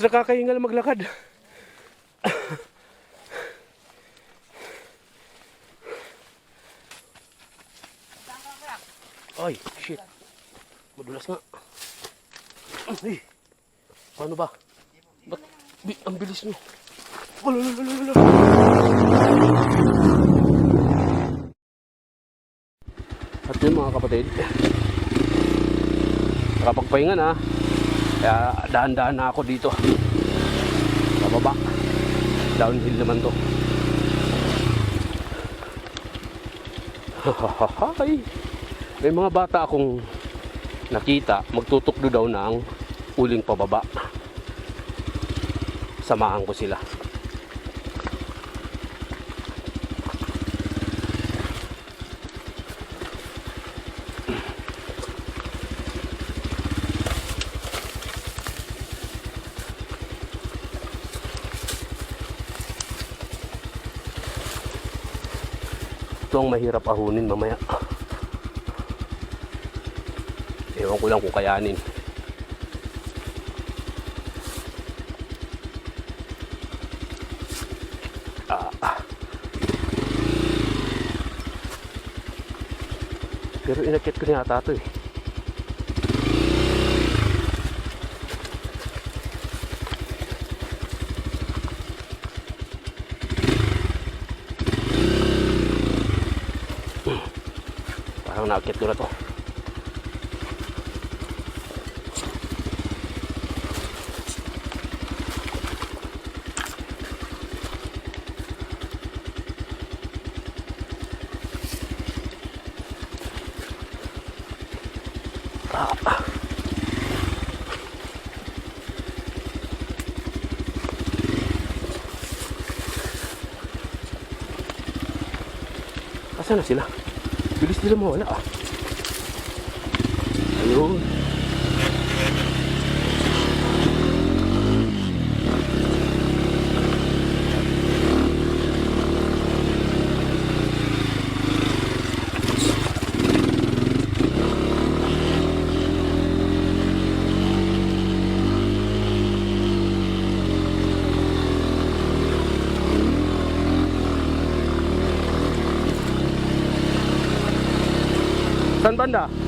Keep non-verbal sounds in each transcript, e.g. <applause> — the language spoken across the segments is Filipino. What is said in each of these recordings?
Mas nakakahingal maglakad. Ay, shit. Madulas nga. Ay, paano ba? Ba't bi, ang bilis nyo? Wala, wala, wala, wala. At yun mga kapatid. Nakapagpahinga na. Kaya dahan-dahan na ako dito. Pababa. Downhill naman to. Hay. May mga bata akong nakita magtutukdo daw ng uling pababa. Samahan ko sila. Ito ang mahirap ahunin mamaya. Ewan ko lang kung kayanin. Ah. Pero inakit ko na yata ito eh. Nakakit ko na to. Asa na sila? Bilis nila mawala ah. Ayun. Saan banda? Okay,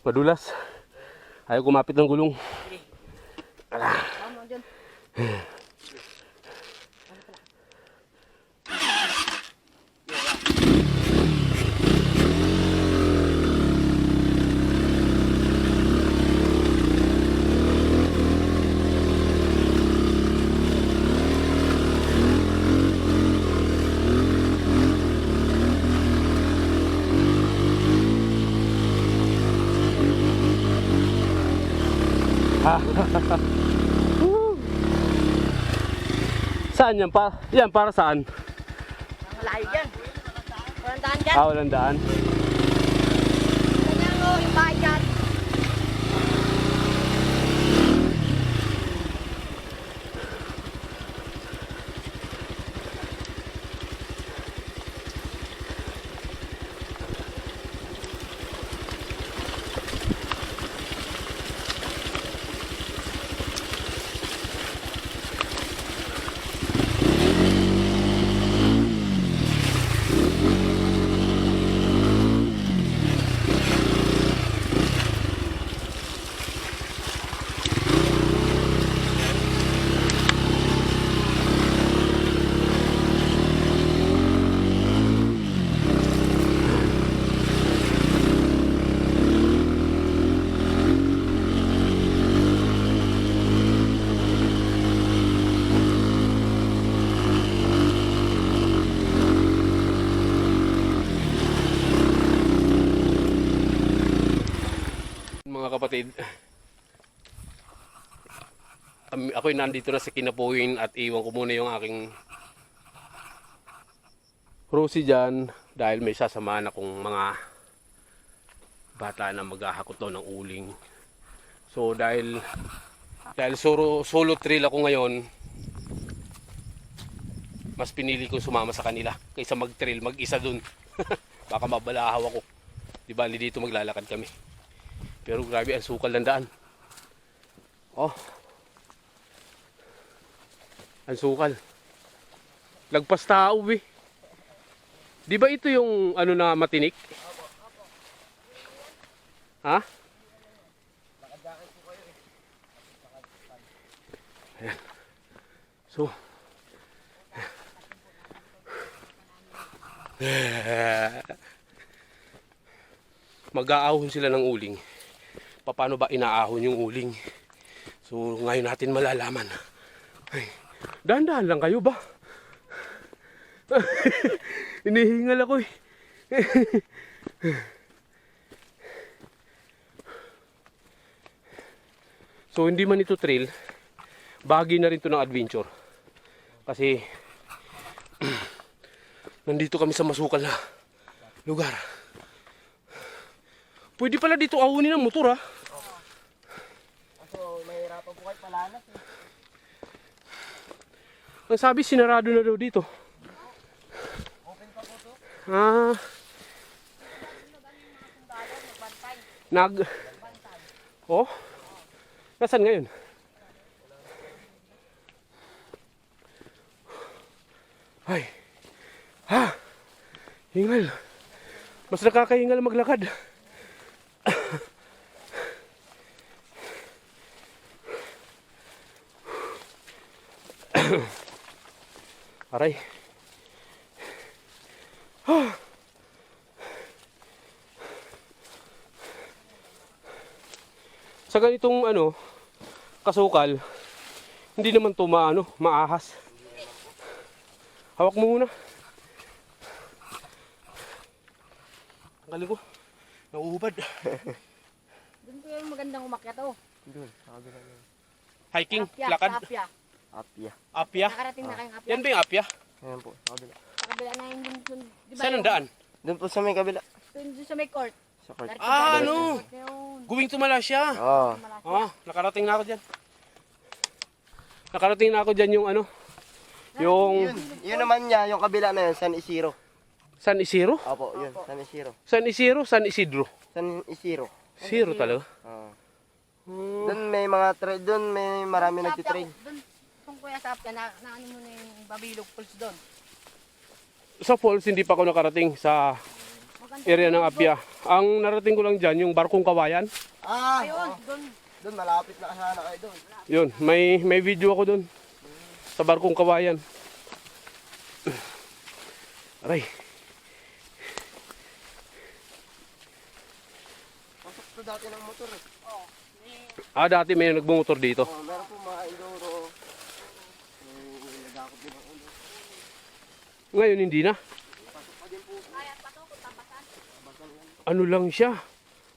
Tarik. Madulas. Ayaw kumapit ng gulong. Ano dyan? Saan yan pa? Yan para saan? Ang malayo dyan. Walang daan dyan. Ah, walang daan. Ganyan o, yung bahay dyan. Mga kapatid, <sighs> ako'y nandito na sa Kinapuhin at iwan ko muna yung aking Rosie dyan dahil may sasamahan akong mga bata na maghahakot ng uling. So dahil dahil solo, solo trail ako ngayon, mas pinili kong sumama sa kanila kaysa mag-trail mag-isa dun. <laughs> Baka mabalahaw ako. Di bali dito maglalakad kami. Pero grabe ang sukal ng daan. Oh. Ang sukal. Lagpas tao eh. Di ba ito yung ano na matinik? Ha? Ayan. So, <laughs> mag-aahon sila ng uling paano ba inaahon yung uling. So ngayon natin malalaman. Ay, dahan-dahan lang kayo ba? <laughs> Inihingal ako eh. <laughs> so hindi man ito trail, bahagi na rin to ng adventure. Kasi <clears throat> nandito kami sa masukal na lugar. Pwede pala dito ahunin ng motor ha. So, mahirapan po kayo palanas eh. Ang sabi, sinarado na daw dito. Ah. Nag... Oh? Nasaan ngayon? Ay. Ha? Hingal. Mas nakakahingal maglakad. Aray. Sa ganitong ano, kasukal, hindi naman to maano, maahas. Hawak mo muna. Ang galing ko. Nauubad. <laughs> Doon ko yung magandang umakyat oh. Doon, sa kabila na yun. Hiking, Apya, lakad, sa apya. Apya. apya. Nakarating na kayong apya. Yan ba yung apya? Ayan po, sa kabila. Sa kabila na yung dun, di ba? Saan ang yung- daan? Doon po sa may kabila. Dun sa may court. Sa court. Diretso Ah, tayo, ano? court na yun. Guwing tumala siya. Oo. Malaki. Ah, nakarating na ako dyan. Nakarating na ako dyan yung ano, yung Yun, yun naman niya, yung kabila na yun, San Isidro. San Isidro? Opo, yun, San Isidro. San Isidro, San Isidro. San Isidro. Zero talaga. Oo. Hmm. Doon may mga trade, doon may marami nagtitrade. Dun, kung kuya sa apya, na, na ano mo na yung Babilog Falls doon. Sa falls, hindi pa ako nakarating sa area ng Apia. Ang narating ko lang dyan, yung barkong kawayan. Ah, Ayun, oo. doon. Doon, malapit na kasana kayo doon. Yun, may, may video ako dun. Sa barkong kawayan. Aray, Pasok to dati ng motor eh. ah dati may nagbumotor dito. Oh, meron po mga. May nagakot din ang ulo. Ngayon hindi na. Pasok pa din po. Ano lang siya,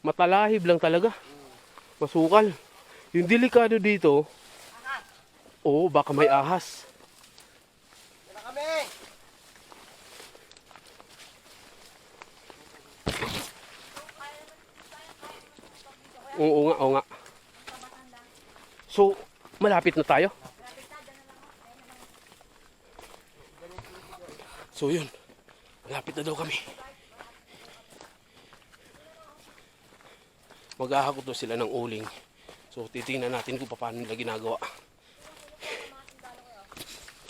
matalahib lang talaga. Masukal. Yung delikado dito, oo, baka may ahas. Yan na kami! Oo nga, oo nga. So, malapit na tayo. So yun, malapit na daw kami. Maghahakot daw sila ng uling. So titingnan natin kung paano nila ginagawa.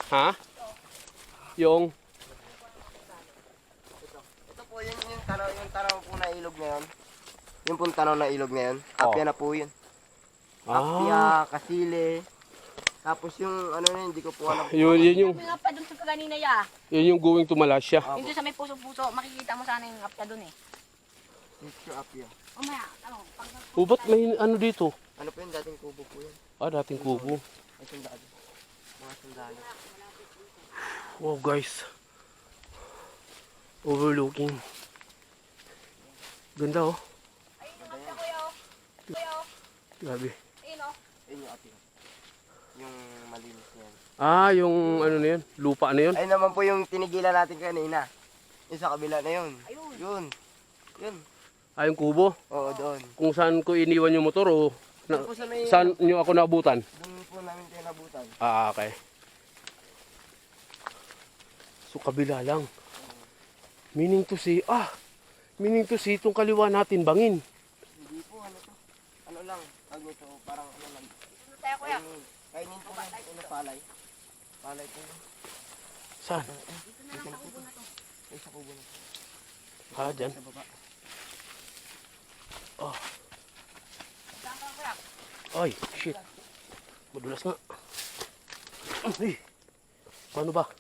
Ha? Yung, Ito po yun yung tanaw, yung tanaw po na ilog ngayon. Yung pong tanaw na ilog ngayon. Oh. Apia na po yun. ah, Apia, kasile. Tapos yung ano na yun, hindi ko po alam. yun, yun yung, Yung doon sa kanina ya. yun yung going to Malaysia. Yung doon sa may puso-puso, makikita mo sana yung apta doon eh. Picture apia. Umaya, ano, pag O ba't may ano dito? Ano po yun, dating kubo po yun. Ah, dating kubo. Ay, sundalo. Mga sundalo. Wow guys. Overlooking. Ganda oh. Ayun yung apta kuya oh. Kuya oh. Grabe. Ayun oh. Ayun yung malinis na yan. Ah, yung ano na yun? Lupa na yun? Ayun naman po yung tinigilan natin kanina. Yung sa kabila na yun. Ayun. Yun. Yun. Ah, yung kubo? Oo, doon. Kung saan ko iniwan yung motor o na, Doon po sa may... saan nyo ako naabutan? Doon po namin tayo nabutan. Ah, okay. So, kabila lang. Meaning to say, ah, meaning to say, itong kaliwa natin bangin. Hindi po, ano to? Ano lang, tag nito, parang ano lang. Dito tayo kuya. Kainin, kainin po lang, ano, palay. Palay po. Saan? Dito na lang sa kubo na to. Ay, sa kubo na. Ah, dyan. Sa baba. Saan ka kuya? Ay, shit. Madulas nga. Ay, paano ba?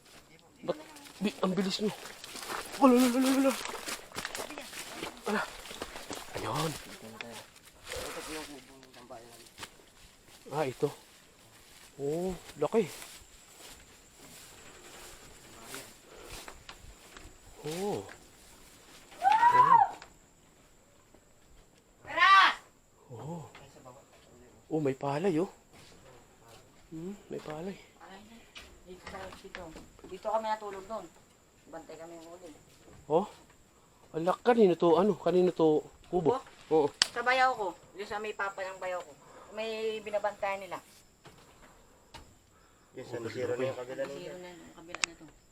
Ba't, bi, ang bilis nyo. Wala, wala, wala, wala. Wala. Ayun. Ito po yung kubo ng bayan. Ah, ito. Oh, laki. Oh. Oh. Tara! Oh. Oh, may palay oh. Hmm, may palay. Ay, dito tayo dito. Dito kami natulog doon. Bantay kami yung ulit. Oh. Alak, kanino to? Ano? Kanino to? Kubo? Oo. Sa bayaw ko. Yung sa may papa ng bayaw ko. May binabantayan nila. Yes, ano, zero na yung kabila nila. Zero na yung kabila na to.